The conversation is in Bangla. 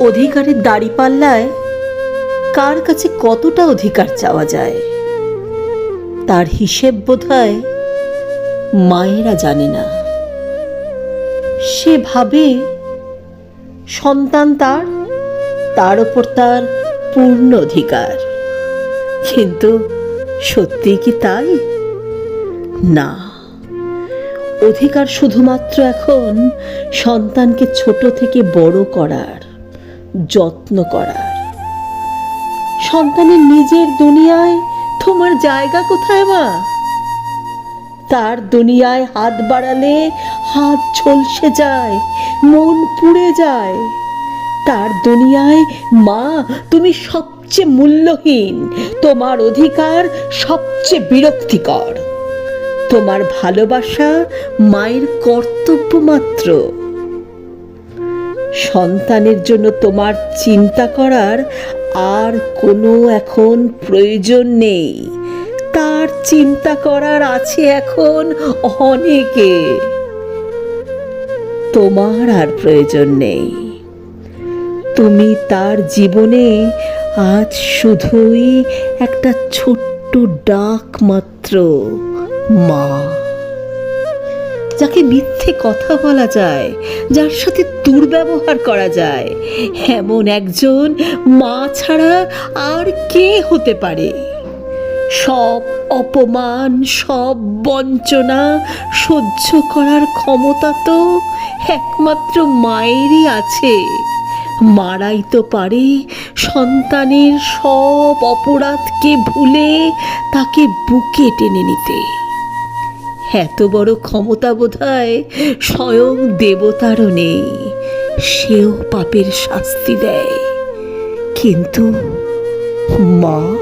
অধিকারের দাড়িপাল্লায় কার কাছে কতটা অধিকার চাওয়া যায়? তার হিসেব বোধহয় মায়েরা জানে না। সে ভাবে সন্তান তার তার ওপর তার পূর্ণ অধিকার। কিন্তু সত্যি কি তাই? না। অধিকার শুধুমাত্র এখন সন্তানকে ছোট থেকে বড় করার যত্ন করার সন্তানের নিজের দুনিয়ায় তোমার জায়গা কোথায় মা? তার দুনিয়ায় হাত বাড়ালে হাত ঝলসে যায়, মন পুড়ে যায়। তার দুনিয়ায়, মা, তুমি সবচেয়ে মূল্যহীন, তোমার অধিকার সবচেয়ে বিরক্তিকর। তোমার ভালোবাসা মায়ের কর্তব্য মাত্র। সন্তানের জন্য তোমার চিন্তা করার আর কোনো এখন প্রয়োজন নেই। তার চিন্তা করার আছে এখন অনেকে। তোমার আর প্রয়োজন নেই। তুমি তার জীবনে আজ শুধুই একটা ছোট্ট ডাক মাত্র মা। যাকে মিথ্যে কথা বলা যায়, যার সাথে দুর্ব্যবহার করা যায়, এমন একজন মা ছাড়া আর কে হতে পারে? সব অপমান, সব বঞ্চনা সহ্য করার ক্ষমতা তো একমাত্র মায়েরই আছে। মারাই তো পারে সন্তানের সব অপরাধকে ভুলে তাকে বুকে টেনে নিতে। এত বড় ক্ষমতা বোধ হয় স্বয়ং দেবতারও নেই। সেও পাপের শাস্তি দেয়। কিন্তু মা